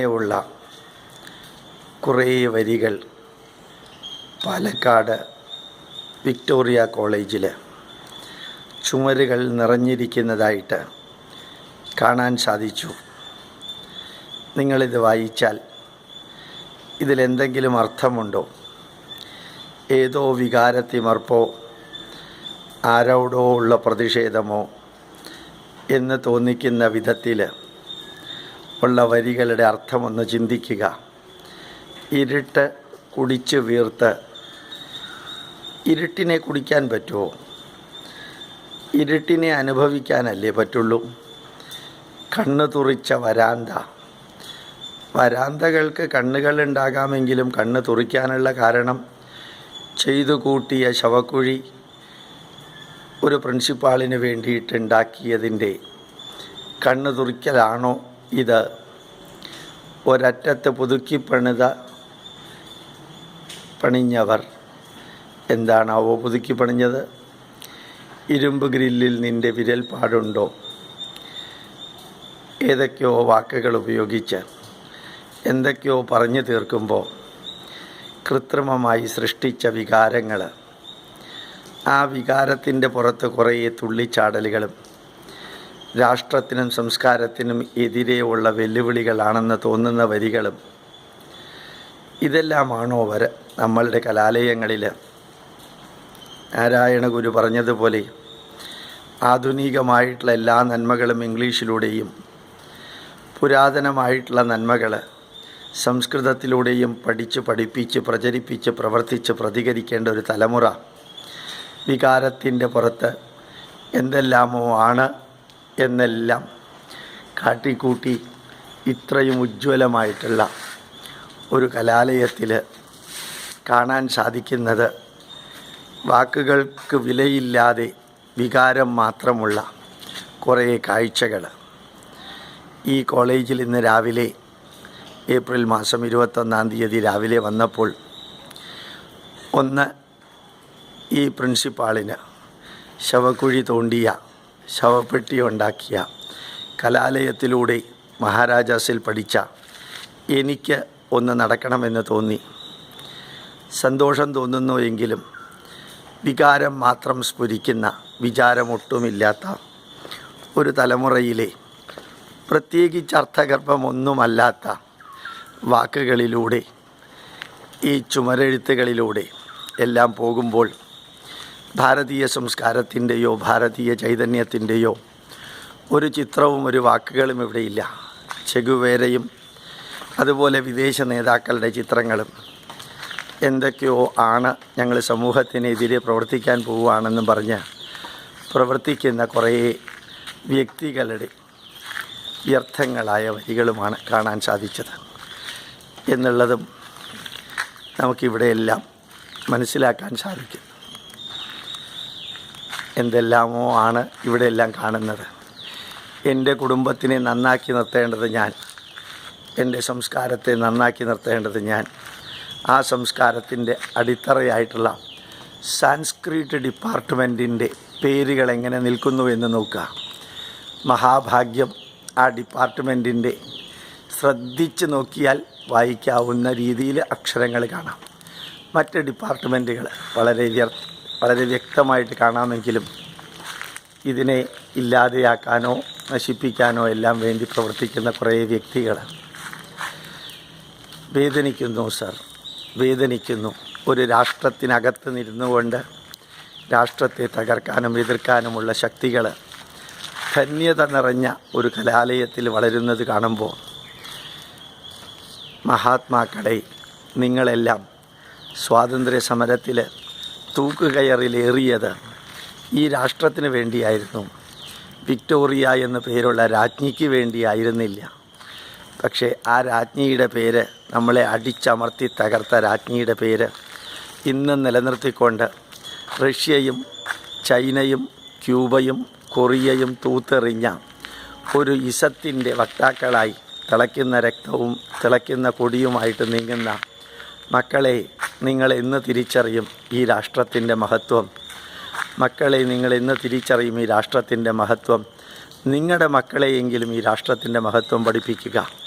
ഉള്ള കുറേ വരികൾ പാലക്കാട് വിക്ടോറിയ കോളേജിൽ ചുമരുകൾ നിറഞ്ഞിരിക്കുന്നതായിട്ട് കാണാൻ സാധിച്ചു. നിങ്ങളിത് വായിച്ചാൽ ഇതിലെന്തെങ്കിലും അർത്ഥമുണ്ടോ? ഏതോ വികാരത്തിമർപ്പോ ആരോടോ ഉള്ള പ്രതിഷേധമോ എന്ന് തോന്നിക്കുന്ന വിധത്തിൽ ഉള്ള വരികളുടെ അർത്ഥമൊന്ന് ചിന്തിക്കുക. ഇരുട്ട് കുടിച്ച് വീർത്ത് ഇരുട്ടിനെ കുടിക്കാൻ പറ്റുമോ? ഇരുട്ടിനെ അനുഭവിക്കാനല്ലേ പറ്റുള്ളൂ? കണ്ണു തുറിച്ച വരാന്ത. വരാന്തകൾക്ക് കണ്ണുകളുണ്ടാകാമെങ്കിലും കണ്ണ് തുറിക്കാനുള്ള കാരണം ചെയ്തു കൂട്ടിയ ശവക്കുഴി ഒരു പ്രിൻസിപ്പാളിന് വേണ്ടിയിട്ടുണ്ടാക്കിയതിന്റെ കണ്ണ് തുറിക്കലാണോ ഇത് ഒരറ്റത്ത് പുതുക്കി പണിത പണിഞ്ഞവർ. എന്താണാവോ പുതുക്കി പണിഞ്ഞത്? ഇരുമ്പ് ഗ്രില്ലിൽ നിന്റെ വിരൽപ്പാടുണ്ടോ ഏതൊക്കെയോ വാക്കുകൾ ഉപയോഗിച്ച് എന്തൊക്കെയോ പറഞ്ഞു തീർക്കുമ്പോൾ കൃത്രിമമായി സൃഷ്ടിച്ച വികാരങ്ങൾ ആ വികാരത്തിന്റെ പുറത്ത് കുറേ തുള്ളിച്ചാടലുകളും രാഷ്ട്രത്തിനും സംസ്കാരത്തിനും എതിരെയുള്ള വെല്ലുവിളികളാണെന്ന് തോന്നുന്ന വരികളും ഇതെല്ലാമാണോ വര നമ്മളുടെ കലാലയങ്ങളിൽ നാരായണ ഗുരു പറഞ്ഞതുപോലെ ആധുനികമായിട്ടുള്ള എല്ലാ നന്മകളും ഇംഗ്ലീഷിലൂടെയും പുരാതനമായിട്ടുള്ള നന്മകൾ സംസ്കൃതത്തിലൂടെയും പഠിച്ച് പഠിപ്പിച്ച് പ്രചരിപ്പിച്ച് പ്രവർത്തിച്ച് പ്രതികരിക്കേണ്ട ഒരു തലമുറ വികാരത്തിന്റെ പുറത്ത് എന്തെല്ലാമോ ആണ് എന്നെല്ലാം കാട്ടിക്കൂട്ടി ഇത്രയും ഉജ്ജ്വലമായിട്ടുള്ള ഒരു കലാലയത്തിൽ കാണാൻ സാധിക്കുന്നത് വാക്കുകൾക്ക് വിലയില്ലാതെ വികാരം മാത്രമുള്ള കുറേ കാഴ്ചകൾ. ഈ കോളേജിൽ ഇന്ന് രാവിലെ ഏപ്രിൽ മാസം ഇരുപത്തൊന്നാം തീയതി രാവിലെ വന്നപ്പോൾ ഒന്ന് ഈ പ്രിൻസിപ്പാളിന് ശവക്കുഴി തോണ്ടിയ ശവപ്പെട്ടി ഉണ്ടാക്കിയ കലാലയത്തിലൂടെ മഹാരാജാസിൽ പഠിച്ച എനിക്ക് ഒന്ന് നടക്കണമെന്ന് തോന്നി. സന്തോഷം തോന്നുന്നു എങ്കിലും വികാരം മാത്രം സ്ഫുരിക്കുന്ന വിചാരമൊട്ടുമില്ലാത്ത ഒരു തലമുറയിലെ പ്രത്യേകിച്ച് അർത്ഥഗർഭമൊന്നുമല്ലാത്ത വാക്കുകളിലൂടെ ഈ ചുമരെഴുത്തുകളിലൂടെ എല്ലാം പോകുമ്പോൾ ഭാരതീയ സംസ്കാരത്തിന്റെയോ ഭാരതീയ ചൈതന്യത്തിന്റെയോ ഒരു ചിത്രവും ഒരു വാക്കുകളും ഇവിടെയില്ല. ചെഗുവേരയും അതുപോലെ വിദേശ നേതാക്കളുടെ ചിത്രങ്ങളും എന്തൊക്കെയോ ആണ് ഞങ്ങൾ സമൂഹത്തിനെതിരെ പ്രവർത്തിക്കാൻ പോവുകയാണെന്നും പറഞ്ഞ് പ്രവർത്തിക്കുന്ന കുറേ വ്യക്തികളുടെ വ്യർത്ഥങ്ങളായ വരികളുമാണ് കാണാൻ സാധിച്ചത് എന്നുള്ളതും നമുക്കിവിടെയെല്ലാം മനസ്സിലാക്കാൻ സാധിക്കും. എന്തെല്ലാമോ ആണ് ഇവിടെ എല്ലാം കാണുന്നത്. എന്റെ കുടുംബത്തിനെ നന്നാക്കി നിർത്തേണ്ടത് ഞാൻ. എന്റെ സംസ്കാരത്തെ നന്നാക്കി നിർത്തേണ്ടത് ഞാൻ. ആ സംസ്കാരത്തിന്റെ അടിത്തറയായിട്ടുള്ള സാൻസ്ക്രിറ്റ് ഡിപ്പാർട്ട്മെന്റിന്റെ പേരുകൾ എങ്ങനെ നിൽക്കുന്നു എന്ന് നോക്കുക. മഹാഭാഗ്യം ആ ഡിപ്പാർട്ട്മെന്റിന്റെ ശ്രദ്ധിച്ച് നോക്കിയാൽ വായിക്കാവുന്ന രീതിയിൽ അക്ഷരങ്ങൾ കാണാം. മറ്റ് ഡിപ്പാർട്ട്മെന്റുകൾ വളരെ വളരെ വ്യക്തമായിട്ട് കാണാമെങ്കിലും ഇതിനെ ഇല്ലാതെയാക്കാനോ നശിപ്പിക്കാനോ എല്ലാം വേണ്ടി പ്രവർത്തിക്കുന്ന കുറേ വ്യക്തികൾ വേദനിക്കുന്നു സർ. വേദനിക്കുന്നു. ഒരു രാഷ്ട്രത്തിനകത്ത് നിരുന്നുകൊണ്ട് രാഷ്ട്രത്തെ തകർക്കാനും എതിർക്കാനുമുള്ള ശക്തികൾ ധന്യത നിറഞ്ഞ ഒരു കലാലയത്തിൽ വളരുന്നത് കാണുമ്പോൾ മഹാത്മാക്കളെ നിങ്ങളെല്ലാം സ്വാതന്ത്ര്യ സമരത്തിൽ തൂക്കുകയറിലേറിയത് ഈ രാഷ്ട്രത്തിന് വേണ്ടിയായിരുന്നു. വിക്ടോറിയ എന്ന പേരുള്ള രാജ്ഞിക്ക് വേണ്ടിയായിരുന്നില്ല. പക്ഷേ ആ രാജ്ഞിയുടെ പേര് നമ്മളെ അടിച്ചമർത്തി തകർത്ത രാജ്ഞിയുടെ പേര് ഇന്ന് നിലനിർത്തിക്കൊണ്ട് റഷ്യയും ചൈനയും ക്യൂബയും കൊറിയയും തൂത്തെറിഞ്ഞ ഒരു ഇസത്തിന്റെ വക്താക്കളായി തിളയ്ക്കുന്ന രക്തവും തിളയ്ക്കുന്ന കൊടിയുമായിട്ട് നീങ്ങുന്ന മക്കളെ നിങ്ങൾ എന്ന് തിരിച്ചറിയും ഈ രാഷ്ട്രത്തിന്റെ മഹത്വം. മക്കളെ നിങ്ങൾ എന്ന് തിരിച്ചറിയും ഈ രാഷ്ട്രത്തിന്റെ മഹത്വം. നിങ്ങളുടെ മക്കളെയെങ്കിലും ഈ രാഷ്ട്രത്തിന്റെ മഹത്വം പഠിപ്പിക്കുക.